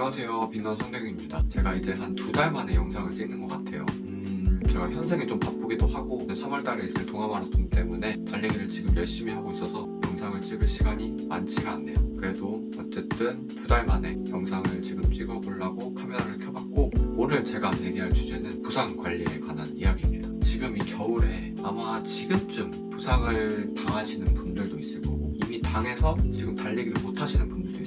안녕하세요. 빅넌 성대경입니다. 제가 이제 한 두 달 만에 영상을 찍는 것 같아요. 음, 제가 현생이 좀 바쁘기도 하고 3월달에 있을 동아마라톤 때문에 달리기를 지금 열심히 하고 있어서 영상을 찍을 시간이 많지가 않네요. 그래도 어쨌든 두 달 만에 영상을 지금 찍어보려고 카메라를 켜봤고 오늘 제가 얘기할 주제는 부상 관리에 관한 이야기입니다. 지금 이 겨울에 아마 지금쯤 부상을 당하시는 분들도 있을 거고 이미 당해서 지금 달리기를 못 하시는 분들도 있을 거고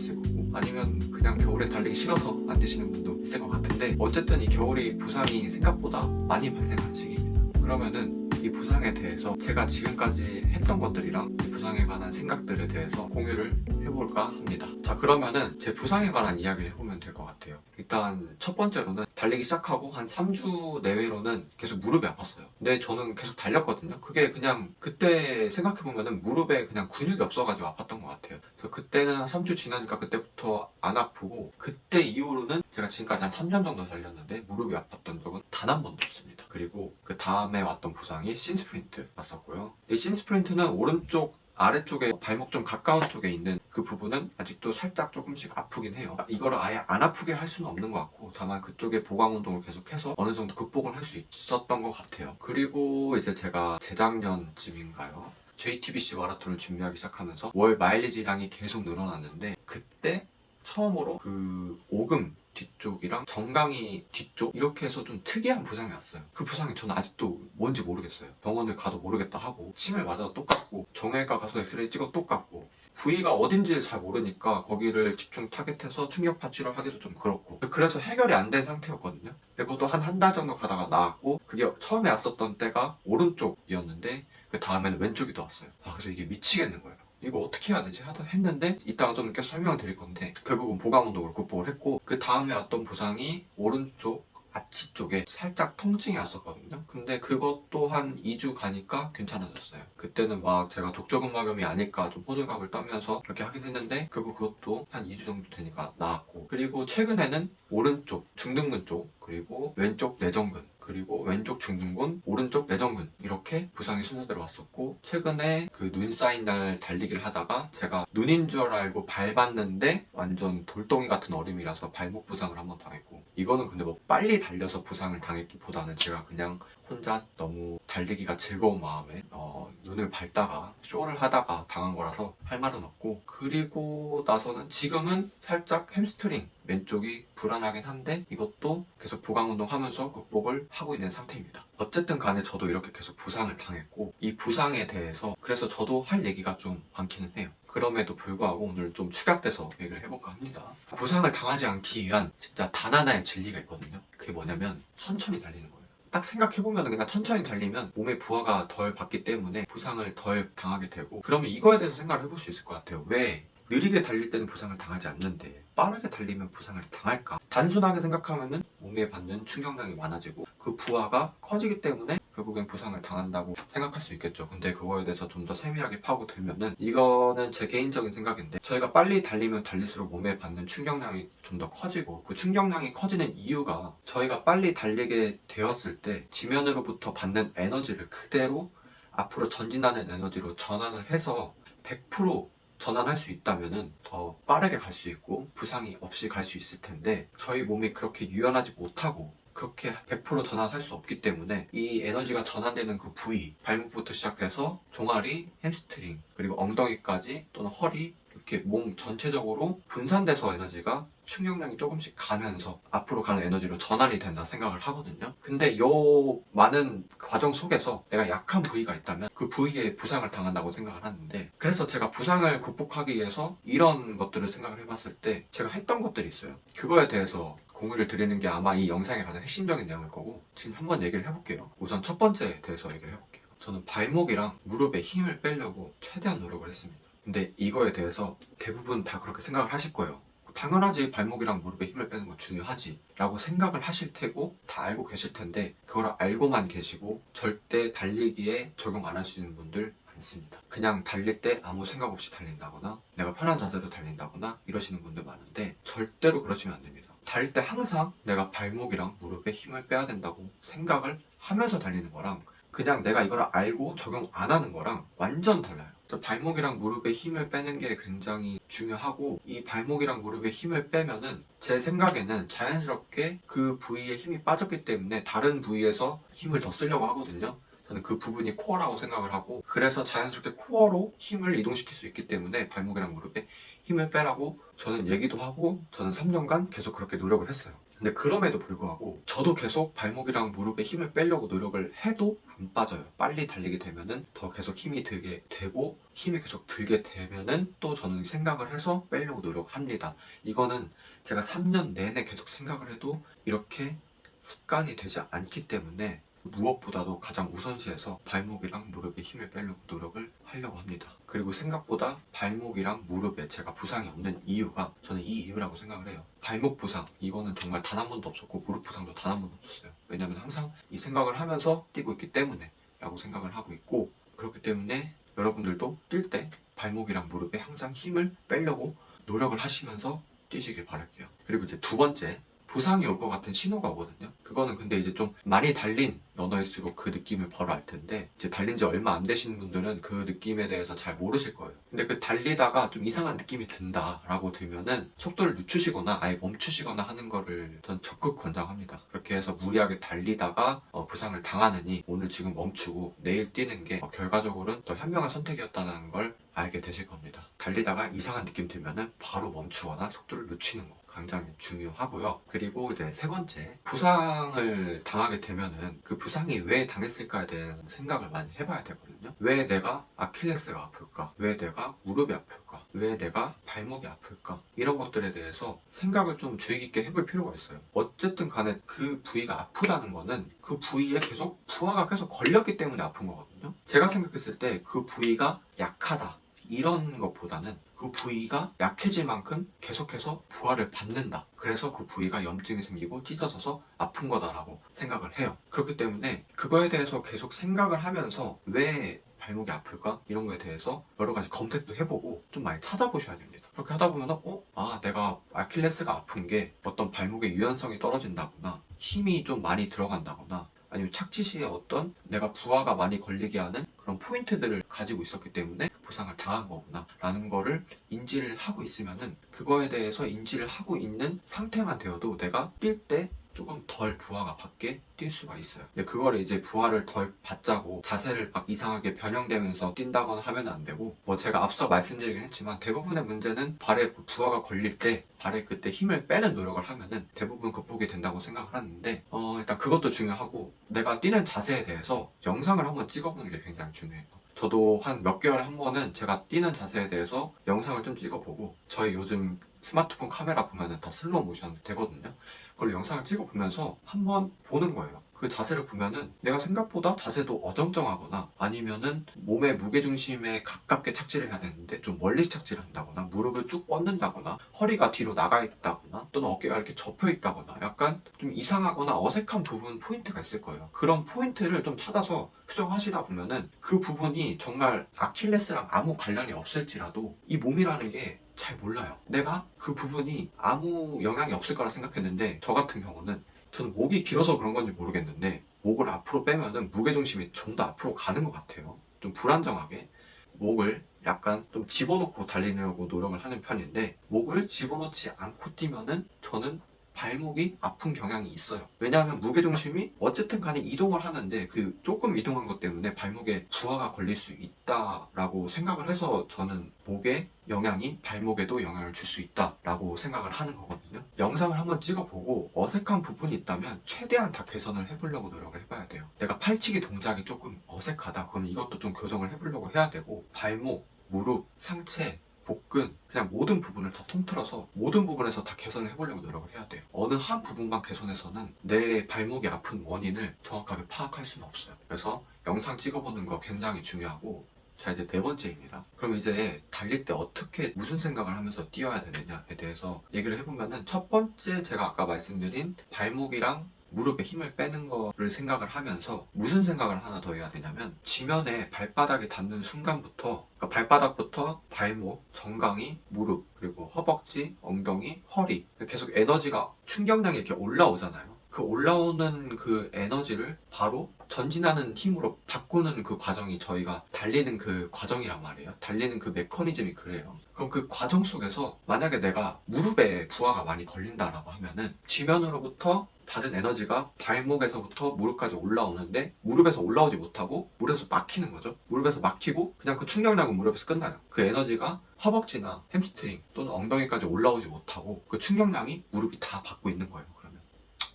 아니면 그냥 겨울에 달리기 싫어서 안 뛰시는 분도 있을 것 같은데 어쨌든 이 겨울이 부상이 생각보다 많이 발생하는 시기입니다. 그러면은 이 부상에 대해서 제가 지금까지 했던 것들이랑 이 부상에 관한 생각들에 대해서 공유를 해볼까 합니다. 자 그러면은 제 부상에 관한 이야기를 해보면 될 것 같아요. 일단 첫 번째로는 달리기 시작하고 한 3주 내외로는 계속 무릎이 아팠어요. 근데 저는 계속 달렸거든요. 그게 그냥 그때 생각해보면은 무릎에 그냥 근육이 없어가지고 아팠던 것 같아요. 그래서 그때는 한 3주 지나니까 그때부터 안 아프고 그때 이후로는 제가 지금까지 한 3년 정도 달렸는데 무릎이 아팠던 적은 단 한 번도 없습니다. 그리고 그 다음에 왔던 부상이 신스프린트 왔었고요. 이 신스프린트는 오른쪽 아래쪽에 발목 좀 가까운 쪽에 있는 그 부분은 아직도 살짝 조금씩 아프긴 해요. 이거를 아예 안 아프게 할 수는 없는 것 같고 다만 그쪽에 보강 운동을 계속해서 어느 정도 극복을 할 수 있었던 것 같아요. 그리고 이제 제가 재작년쯤인가요? JTBC 마라톤을 준비하기 시작하면서 월 마일리지량이 계속 늘어났는데 그때 처음으로 그 오금 뒤쪽이랑 정강이 뒤쪽 이렇게 해서 좀 특이한 부상이 왔어요. 그 부상이 저는 아직도 뭔지 모르겠어요. 병원을 가도 모르겠다 하고 침을 맞아도 똑같고 정형외과 가서 엑스레이 찍어도 똑같고 부위가 어딘지를 잘 모르니까 거기를 집중 타겟해서 충격 파 치료하기도 좀 그렇고 그래서 해결이 안 된 상태였거든요. 그것도 한 한 달 정도 가다가 나았고 그게 처음에 왔었던 때가 오른쪽이었는데 그 다음에는 왼쪽이 또 왔어요. 아 그래서 이게 미치겠는 거예요. 이거 어떻게 해야 되지? 하다 했는데 이따가 좀 계속 설명을 드릴 건데 결국은 보강 운동을 극복을 했고 그 다음에 왔던 부상이 오른쪽 아치 쪽에 살짝 통증이 왔었거든요. 근데 그것도 한 2주 가니까 괜찮아졌어요. 그때는 막 제가 족저근막염이 아닐까 좀 호들갑을 떨면서 그렇게 하긴 했는데 결국 그것도 한 2주 정도 되니까 나았고 그리고 최근에는 오른쪽 중등근 쪽 그리고 왼쪽 내전근 그리고 왼쪽 중둔근, 오른쪽 내전근 이렇게 부상이 순서대로 왔었고 최근에 그 눈 쌓인 날 달리기를 하다가 제가 눈인 줄 알고 밟았는데 완전 돌덩이 같은 얼음이라서 발목 부상을 한번 당했고 이거는 근데 뭐 빨리 달려서 부상을 당했기보다는 제가 그냥 혼자 너무 달리기가 즐거운 마음에 어, 눈을 밟다가 쇼를 하다가 당한 거라서 할 말은 없고 그리고 나서는 지금은 살짝 햄스트링 왼쪽이 불안하긴 한데 이것도 계속 보강 운동 하면서 극복을 하고 있는 상태입니다. 어쨌든 간에 저도 이렇게 계속 부상을 당했고 이 부상에 대해서 그래서 저도 할 얘기가 좀 많기는 해요. 그럼에도 불구하고 오늘 좀 축약돼서 얘기를 해볼까 합니다. 부상을 당하지 않기 위한 진짜 단 하나의 진리가 있거든요. 그게 뭐냐면 천천히 달리는 거예요. 딱 생각해보면 그냥 천천히 달리면 몸의 부하가 덜 받기 때문에 부상을 덜 당하게 되고 그러면 이거에 대해서 생각을 해볼 수 있을 것 같아요. 왜 느리게 달릴 때는 부상을 당하지 않는데 빠르게 달리면 부상을 당할까? 단순하게 생각하면은 몸에 받는 충격량이 많아지고 그 부하가 커지기 때문에 결국엔 부상을 당한다고 생각할 수 있겠죠. 근데 그거에 대해서 좀 더 세밀하게 파고들면은 이거는 제 개인적인 생각인데 저희가 빨리 달리면 달릴수록 몸에 받는 충격량이 좀 더 커지고 그 충격량이 커지는 이유가 저희가 빨리 달리게 되었을 때 지면으로부터 받는 에너지를 그대로 앞으로 전진하는 에너지로 전환을 해서 100% 전환할 수 있다면은 더 빠르게 갈 수 있고 부상이 없이 갈 수 있을 텐데 저희 몸이 그렇게 유연하지 못하고 그렇게 100% 전환할 수 없기 때문에 이 에너지가 전환되는 그 부위 발목부터 시작해서 종아리, 햄스트링 그리고 엉덩이까지 또는 허리 이렇게 몸 전체적으로 분산돼서 에너지가 충격량이 조금씩 가면서 앞으로 가는 에너지로 전환이 된다 생각을 하거든요. 근데 요 많은 과정 속에서 내가 약한 부위가 있다면 그 부위에 부상을 당한다고 생각을 하는데 그래서 제가 부상을 극복하기 위해서 이런 것들을 생각을 해봤을 때 제가 했던 것들이 있어요. 그거에 대해서 공유를 드리는 게 아마 이 영상의 가장 핵심적인 내용일 거고 지금 한번 얘기를 해볼게요. 우선 첫 번째에 대해서 얘기를 해볼게요. 저는 발목이랑 무릎에 힘을 빼려고 최대한 노력을 했습니다. 근데 이거에 대해서 대부분 다 그렇게 생각을 하실 거예요. 당연하지 발목이랑 무릎에 힘을 빼는 거 중요하지 라고 생각을 하실 테고 다 알고 계실 텐데 그걸 알고만 계시고 절대 달리기에 적용 안 하시는 분들 많습니다. 그냥 달릴 때 아무 생각 없이 달린다거나 내가 편한 자세로 달린다거나 이러시는 분들 많은데 절대로 그러시면 안 됩니다. 달릴 때 항상 내가 발목이랑 무릎에 힘을 빼야 된다고 생각을 하면서 달리는 거랑 그냥 내가 이걸 알고 적용 안 하는 거랑 완전 달라요. 발목이랑 무릎에 힘을 빼는 게 굉장히 중요하고 이 발목이랑 무릎에 힘을 빼면은 제 생각에는 자연스럽게 그 부위에 힘이 빠졌기 때문에 다른 부위에서 힘을 더 쓰려고 하거든요. 저는 그 부분이 코어라고 생각을 하고 그래서 자연스럽게 코어로 힘을 이동시킬 수 있기 때문에 발목이랑 무릎에 힘을 빼라고 저는 얘기도 하고 저는 3년간 계속 그렇게 노력을 했어요. 근데 그럼에도 불구하고 저도 계속 발목이랑 무릎에 힘을 빼려고 노력을 해도 안 빠져요. 빨리 달리게 되면은 더 계속 힘이 들게 되고 힘이 계속 들게 되면은 또 저는 생각을 해서 빼려고 노력합니다. 이거는 제가 3년 내내 계속 생각을 해도 이렇게 습관이 되지 않기 때문에 무엇보다도 가장 우선시해서 발목이랑 무릎에 힘을 빼려고 노력을 하려고 합니다. 그리고 생각보다 발목이랑 무릎에 제가 부상이 없는 이유가 저는 이 이유라고 생각을 해요. 발목 부상 이거는 정말 단 한 번도 없었고 무릎 부상도 단 한 번도 없었어요. 왜냐면 항상 이 생각을 하면서 뛰고 있기 때문에 라고 생각을 하고 있고 그렇기 때문에 여러분들도 뛸 때 발목이랑 무릎에 항상 힘을 빼려고 노력을 하시면서 뛰시길 바랄게요. 그리고 이제 두 번째 부상이 올 것 같은 신호가 오거든요. 그거는 근데 이제 좀 많이 달린 러너일수록 그 느낌을 바로 알 텐데 이제 달린 지 얼마 안 되신 분들은 그 느낌에 대해서 잘 모르실 거예요. 근데 그 달리다가 좀 이상한 느낌이 든다라고 들면은 속도를 늦추시거나 아예 멈추시거나 하는 거를 전 적극 권장합니다. 그렇게 해서 무리하게 달리다가 어, 부상을 당하느니 오늘 지금 멈추고 내일 뛰는 게 어, 결과적으로는 더 현명한 선택이었다는 걸 알게 되실 겁니다. 달리다가 이상한 느낌 들면은 바로 멈추거나 속도를 늦추는 거. 굉장히 중요하고요. 그리고 이제 세 번째, 부상을 당하게 되면은 그 부상이 왜 당했을까에 대한 생각을 많이 해봐야 되거든요. 왜 내가 아킬레스가 아플까? 왜 내가 무릎이 아플까? 왜 내가 발목이 아플까? 이런 것들에 대해서 생각을 좀 주의 깊게 해볼 필요가 있어요. 어쨌든 간에 그 부위가 아프다는 거는 그 부위에 계속 부하가 계속 걸렸기 때문에 아픈 거거든요. 제가 생각했을 때 그 부위가 약하다. 이런 것보다는 그 부위가 약해질 만큼 계속해서 부하를 받는다. 그래서 그 부위가 염증이 생기고 찢어져서 아픈 거다라고 생각을 해요. 그렇기 때문에 그거에 대해서 계속 생각을 하면서 왜 발목이 아플까? 이런 거에 대해서 여러 가지 검색도 해보고 좀 많이 찾아보셔야 됩니다. 그렇게 하다 보면 어? 아 내가 아킬레스가 아픈 게 어떤 발목의 유연성이 떨어진다거나 힘이 좀 많이 들어간다거나 아니면 착지 시에 어떤 내가 부하가 많이 걸리게 하는 그런 포인트들을 가지고 있었기 때문에 부상을 당한 거구나 라는 거를 인지를 하고 있으면은 그거에 대해서 인지를 하고 있는 상태만 되어도 내가 뛸 때 조금 덜 부하가 받게 뛸 수가 있어요. 근데 그거를 이제 부하를 덜 받자고 자세를 막 이상하게 변형되면서 뛴다거나 하면 안 되고 뭐 제가 앞서 말씀드리긴 했지만 대부분의 문제는 발에 그 부하가 걸릴 때 발에 그때 힘을 빼는 노력을 하면은 대부분 극복이 된다고 생각을 하는데 어 일단 그것도 중요하고 내가 뛰는 자세에 대해서 영상을 한번 찍어보는 게 굉장히 중요해요. 저도 한 몇 개월에 한 번은 제가 뛰는 자세에 대해서 영상을 좀 찍어보고 저희 요즘 스마트폰 카메라 보면은 다 슬로우 모션 되거든요. 그걸 영상을 찍어보면서 한번 보는 거예요. 그 자세를 보면은 내가 생각보다 자세도 어정쩡하거나 아니면은 몸의 무게중심에 가깝게 착지를 해야 되는데 좀 멀리 착지를 한다거나 무릎을 쭉 뻗는다거나 허리가 뒤로 나가 있다거나 또는 어깨가 이렇게 접혀 있다거나 약간 좀 이상하거나 어색한 부분 포인트가 있을 거예요. 그런 포인트를 좀 찾아서 수정하시다 보면은 그 부분이 정말 아킬레스랑 아무 관련이 없을지라도 이 몸이라는 게 잘 몰라요. 내가 그 부분이 아무 영향이 없을 거라 생각했는데 저 같은 경우는 저는 목이 길어서 그런 건지 모르겠는데 목을 앞으로 빼면은 무게중심이 좀 더 앞으로 가는 것 같아요. 좀 불안정하게 목을 약간 좀 집어넣고 달리려고 노력을 하는 편인데 목을 집어넣지 않고 뛰면은 저는 발목이 아픈 경향이 있어요. 왜냐하면 무게중심이 어쨌든 간에 이동을 하는데 그 조금 이동한 것 때문에 발목에 부하가 걸릴 수 있다라고 생각을 해서 저는 목에 영향이 발목에도 영향을 줄 수 있다라고 생각을 하는 거거든요. 영상을 한번 찍어보고 어색한 부분이 있다면 최대한 다 개선을 해보려고 노력을 해봐야 돼요. 내가 팔치기 동작이 조금 어색하다. 그럼 이것도 좀 교정을 해보려고 해야 되고 발목, 무릎, 상체, 복근 그냥 모든 부분을 다 통틀어서 모든 부분에서 다 개선을 해보려고 노력을 해야 돼요. 어느 한 부분만 개선해서는 내 발목이 아픈 원인을 정확하게 파악할 수는 없어요. 그래서 영상 찍어보는 거 굉장히 중요하고 자 이제 네 번째입니다. 그럼 이제 달릴 때 어떻게 무슨 생각을 하면서 뛰어야 되느냐에 대해서 얘기를 해보면은 첫 번째 제가 아까 말씀드린 발목이랑 무릎에 힘을 빼는 거를 생각을 하면서 무슨 생각을 하나 더 해야 되냐면 지면에 발바닥이 닿는 순간부터 그러니까 발바닥부터 발목, 정강이, 무릎, 그리고 허벅지, 엉덩이, 허리 계속 에너지가 충격량이 이렇게 올라오잖아요. 그그 올라오는 그 에너지를 바로 전진하는 힘으로 바꾸는 그 과정이 저희가 달리는 그 과정이란 말이에요. 달리는 그 메커니즘이 그래요. 그럼 그 과정 속에서 만약에 내가 무릎에 부하가 많이 걸린다라고 하면은 지면으로부터 받은 에너지가 발목에서부터 무릎까지 올라오는데 무릎에서 올라오지 못하고 무릎에서 막히는 거죠. 무릎에서 막히고 그냥 그 충격량은 무릎에서 끝나요. 그 에너지가 허벅지나 햄스트링 또는 엉덩이까지 올라오지 못하고 그 충격량이 무릎이 다 받고 있는 거예요. 그러면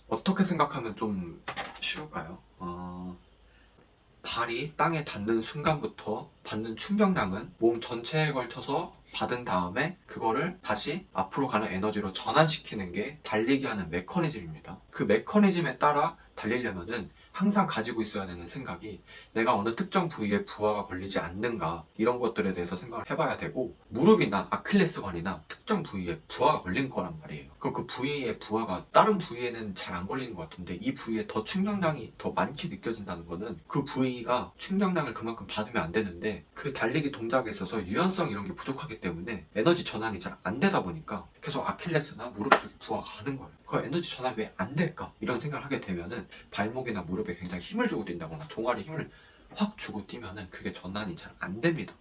어떻게 생각하면 좀 쉬울까요? 어, 발이 땅에 닿는 순간부터 받는 충격량은 몸 전체에 걸쳐서 받은 다음에 그거를 다시 앞으로 가는 에너지로 전환시키는 게 달리기 하는 메커니즘입니다. 그 메커니즘에 따라 달리려면은 항상 가지고 있어야 되는 생각이 내가 어느 특정 부위에 부하가 걸리지 않는가 이런 것들에 대해서 생각을 해봐야 되고 무릎이나 아킬레스건이나 특정 부위에 부하가 걸린 거란 말이에요. 그럼 그 부위의 부하가 다른 부위에는 잘 안 걸리는 것 같은데 이 부위에 더 충격량이 더 많게 느껴진다는 거는 그 부위가 충격량을 그만큼 받으면 안 되는데 그 달리기 동작에 있어서 유연성 이런 게 부족하기 때문에 에너지 전환이 잘 안 되다 보니까 계속 아킬레스나 무릎 쪽에 부하가 가는 거예요. 그 에너지 전환이 왜 안 될까? 이런 생각을 하게 되면은 발목이나 무릎 에 굉장히 힘을 주고 뛴다거나 종아리 힘을 확 주고 뛰면은 그게 전환이 잘 안 됩니다.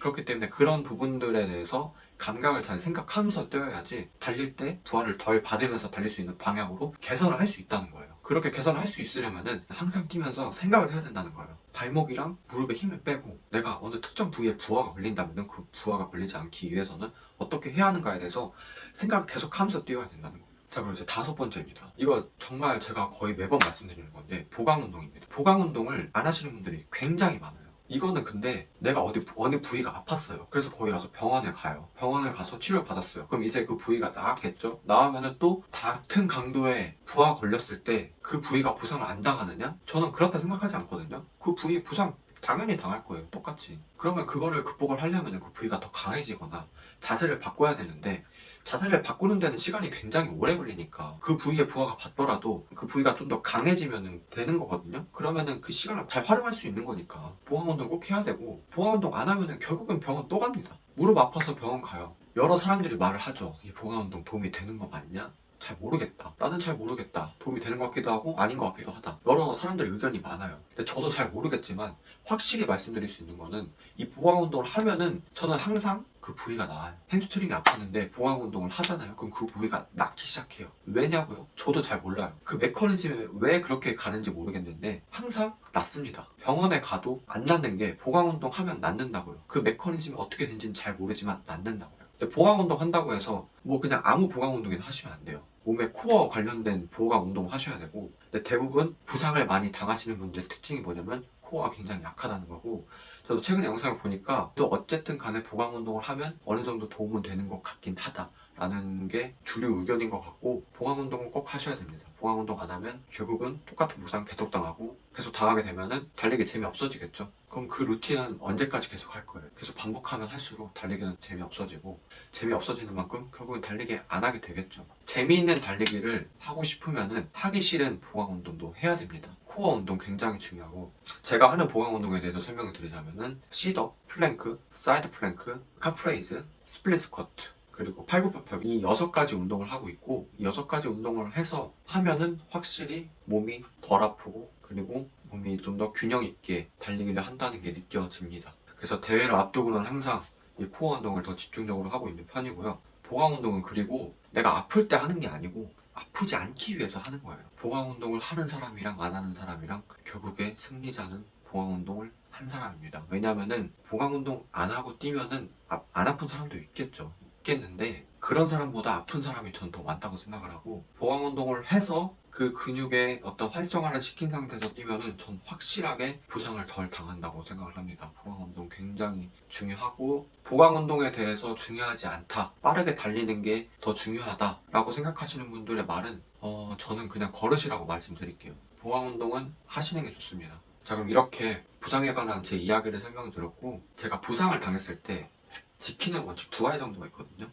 그렇기 때문에 그런 부분들에 대해서 감각을 잘 생각하면서 뛰어야지 달릴 때 부하를 덜 받으면서 달릴 수 있는 방향으로 개선을 할 수 있다는 거예요. 그렇게 개선을 할 수 있으려면은 항상 뛰면서 생각을 해야 된다는 거예요. 발목이랑 무릎에 힘을 빼고 내가 어느 특정 부위에 부하가 걸린다면은 그 부하가 걸리지 않기 위해서는 어떻게 해야 하는가에 대해서 생각을 계속 하면서 뛰어야 된다는 거예요. 자 그럼 이제 다섯 번째입니다. 이거 정말 제가 거의 매번 말씀드리는 건데 보강 운동입니다. 보강 운동을 안 하시는 분들이 굉장히 많아요. 이거는 근데 내가 어디 부- 어느 부위가 아팠어요. 그래서 거기 가서 병원에 가요. 병원에 가서 치료를 받았어요. 그럼 이제 그 부위가 나았겠죠? 나으면은 또 같은 강도의 부하가 걸렸을 때 그 부위가 부상을 안 당하느냐? 저는 그렇다 생각하지 않거든요. 그 부위 부상 당연히 당할 거예요. 똑같이. 그러면 그거를 극복을 하려면 그 부위가 더 강해지거나 자세를 바꿔야 되는데 자세를 바꾸는 데는 시간이 굉장히 오래 걸리니까 그 부위에 부하가 받더라도 그 부위가 좀 더 강해지면 되는 거거든요. 그러면은 그 시간을 잘 활용할 수 있는 거니까 보강 운동 꼭 해야 되고 보강 운동 안 하면은 결국은 병원 또 갑니다. 무릎 아파서 병원 가요. 여러 사람들이 말을 하죠. 이 보강 운동 도움이 되는 거 맞냐? 잘 모르겠다. 나는 잘 모르겠다. 도움이 되는 것 같기도 하고 아닌 것 같기도 하다. 여러 사람들의 의견이 많아요. 근데 저도 잘 모르겠지만 확실히 말씀드릴 수 있는 거는 이 보강 운동을 하면은 저는 항상 그 부위가 나아요. 햄스트링이 아팠는데 보강 운동을 하잖아요. 그럼 그 부위가 낫기 시작해요. 왜냐고요? 저도 잘 몰라요. 그 메커니즘이 왜 그렇게 가는지 모르겠는데 항상 낫습니다. 병원에 가도 안 낫는 게 보강 운동 하면 낫는다고요. 그 메커니즘이 어떻게 되는지는 잘 모르지만 낫는다고요. 보강 운동 한다고 해서 뭐 그냥 아무 보강 운동이나 하시면 안 돼요. 몸에 코어 관련된 보강 운동 하셔야 되고 근데 대부분 부상을 많이 당하시는 분들의 특징이 뭐냐면 코어가 굉장히 약하다는 거고 저도 최근에 영상을 보니까 또 어쨌든 간에 보강 운동을 하면 어느 정도 도움은 되는 것 같긴 하다 라는 게 주류 의견인 것 같고 보강 운동은 꼭 하셔야 됩니다. 보강 운동 안 하면 결국은 똑같은 부상 계속 당하고 계속 당하게 되면은 달리기 재미 없어지겠죠. 그럼 그 루틴은 언제까지 계속 할 거예요? 계속 반복하면 할수록 달리기는 재미 없어지고 재미 없어지는 만큼 결국은 달리기 안 하게 되겠죠. 재미있는 달리기를 하고 싶으면은 하기 싫은 보강 운동도 해야 됩니다. 코어 운동 굉장히 중요하고 제가 하는 보강 운동에 대해서 설명을 드리자면은 시더, 플랭크, 사이드 플랭크, 카프레이즈, 스플릿 스쿼트 그리고 팔굽혀펴기 이 여섯 가지 운동을 하고 있고 이 여섯 가지 운동을 해서 하면은 확실히 몸이 덜 아프고 그리고 몸이 좀 더 균형 있게 달리기를 한다는 게 느껴집니다. 그래서 대회를 앞두고는 항상 이 코어 운동을 더 집중적으로 하고 있는 편이고요. 보강 운동은 그리고 내가 아플 때 하는 게 아니고 아프지 않기 위해서 하는 거예요. 보강 운동을 하는 사람이랑 안 하는 사람이랑 결국에 승리자는 보강 운동을 한 사람입니다. 왜냐면은 보강 운동 안 하고 뛰면은 아- 안 아픈 사람도 있겠죠. 있겠는데 그런 사람보다 아픈 사람이 전더 많다고 생각을 하고 보강 운동을 해서 그 근육의 어떤 활성화를 시킨 상태에서 뛰면은 전 확실하게 부상을 덜 당한다고 생각을 합니다. 보강 운동 굉장히 중요하고 보강 운동에 대해서 중요하지 않다. 빠르게 달리는 게 더 중요하다라고 생각하시는 분들의 말은 어, 저는 그냥 걸으시라고 말씀드릴게요. 보강 운동은 하시는 게 좋습니다. 자 그럼 이렇게 부상에 관한 제 이야기를 설명드렸고 제가 부상을 당했을 때 지키는 원칙 두 가지 정도가 있거든요.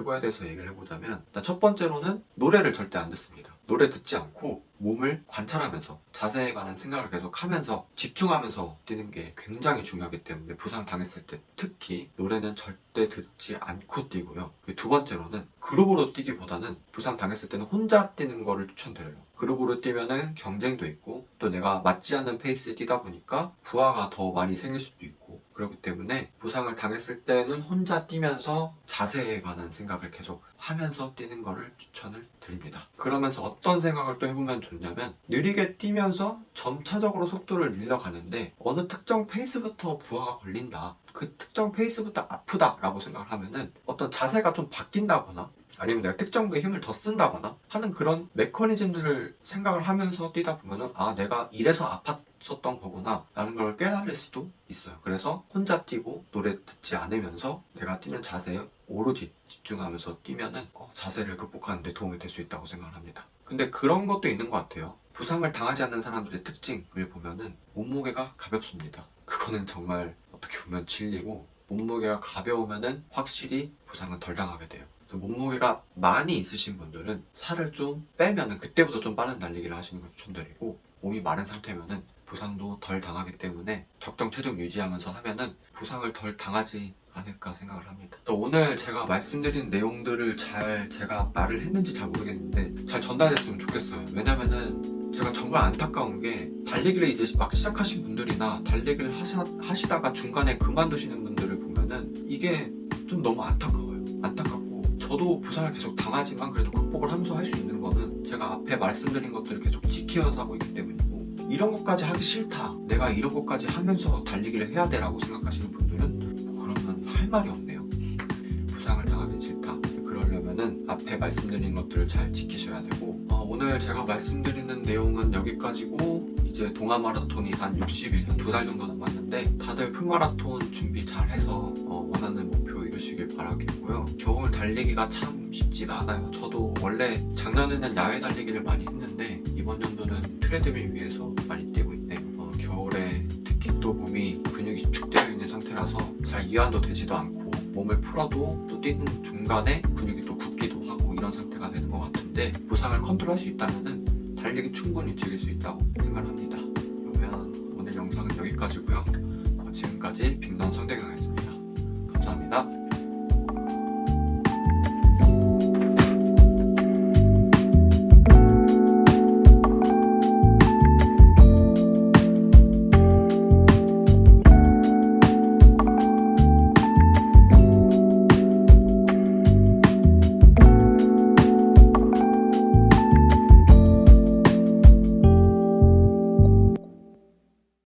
그 그거에 대해서 얘기를 해보자면 일단 첫 번째로는 노래를 절대 안 듣습니다. 노래 듣지 않고 몸을 관찰하면서 자세에 관한 생각을 계속 하면서 집중하면서 뛰는 게 굉장히 중요하기 때문에 부상 당했을 때 특히 노래는 절대 듣지 않고 뛰고요. 그두 번째로는 그룹으로 뛰기보다는 부상 당했을 때는 혼자 뛰는 거를 추천드려요. 그룹으로 뛰면은 경쟁도 있고 또 내가 맞지 않는 페이스에 뛰다 보니까 부하가 더 많이 생길 수도 있고 그렇기 때문에 부상을 당했을 때는 혼자 뛰면서 자세에 관한 생각을 계속 하면서 뛰는 거를 추천을 드립니다. 그러면서 어떤 생각을 또 해보면 좋냐면 느리게 뛰면서 점차적으로 속도를 늘려가는데 어느 특정 페이스부터 부하가 걸린다. 그 특정 페이스부터 아프다라고 생각을 하면은 어떤 자세가 좀 바뀐다거나 아니면 내가 특정 부에 힘을 더 쓴다거나 하는 그런 메커니즘들을 생각을 하면서 뛰다 보면은 아 내가 이래서 아팠 었던 거구나 라는 걸 깨달을 수도 있어요. 그래서 혼자 뛰고 노래 듣지 않으면서 내가 뛰는 자세에 오로지 집중하면서 뛰면은 어, 자세를 극복하는 데 도움이 될 수 있다고 생각을 합니다. 근데 그런 것도 있는 것 같아요. 부상을 당하지 않는 사람들의 특징을 보면은 몸무게가 가볍습니다. 그거는 정말 어떻게 보면 진리고 몸무게가 가벼우면은 확실히 부상은 덜 당하게 돼요. 몸무게가 많이 있으신 분들은 살을 좀 빼면은 그때부터 좀 빠른 달리기를 하시는 걸 추천드리고 몸이 마른 상태면은 부상도 덜 당하기 때문에 적정 체중 유지하면서 하면은 부상을 덜 당하지 않을까 생각을 합니다. 또 오늘 제가 말씀드린 내용들을 잘 제가 말을 했는지 잘 모르겠는데 잘 전달됐으면 좋겠어요. 왜냐면은 제가 정말 안타까운 게 달리기를 이제 막 시작하신 분들이나 달리기를 하시다, 하시다가 중간에 그만두시는 분들을 보면은 이게 좀 너무 안타까워요. 안타깝고 저도 부상을 계속 당하지만 그래도 극복을 하면서 할 수 있는 거는 제가 앞에 말씀드린 것들을 계속 지키면서 하고 있기 때문이고 이런 것까지 하기 싫다. 내가 이런 것까지 하면서 달리기를 해야 돼라고 생각하시는 분들은 뭐 그러면 할 말이 없네요. 부상을 당하기 싫다. 그러려면은 앞에 말씀드린 것들을 잘 지키셔야 되고 어, 오늘 제가 말씀드리는 내용은 여기까지고 이제 동아 마라톤이 한 60일, 한 두 달 정도 남았는데 다들 풀마라톤 준비 잘 해서 어, 원하는 목표 이루시길 바라겠고요. 겨울 달리기가 참 쉽지가 않아요. 저도 원래 작년에는 야외 달리기를 많이 했는데 이번 연도는 트레드밀 위에서 많이 뛰고 있네요. 어, 겨울에 특히 또 몸이 근육이 축되어 있는 상태라서 잘 이완도 되지도 않고 몸을 풀어도 또 뛰는 중간에 근육이 또 굳기도 하고 이런 상태가 되는 것 같은데 부상을 컨트롤할 수 있다면은 달리기 충분히 즐길 수 있다고 생각합니다. 그러면 오늘 영상은 여기까지고요. 어, 지금까지 빅넌 성대경이었습니다. 감사합니다.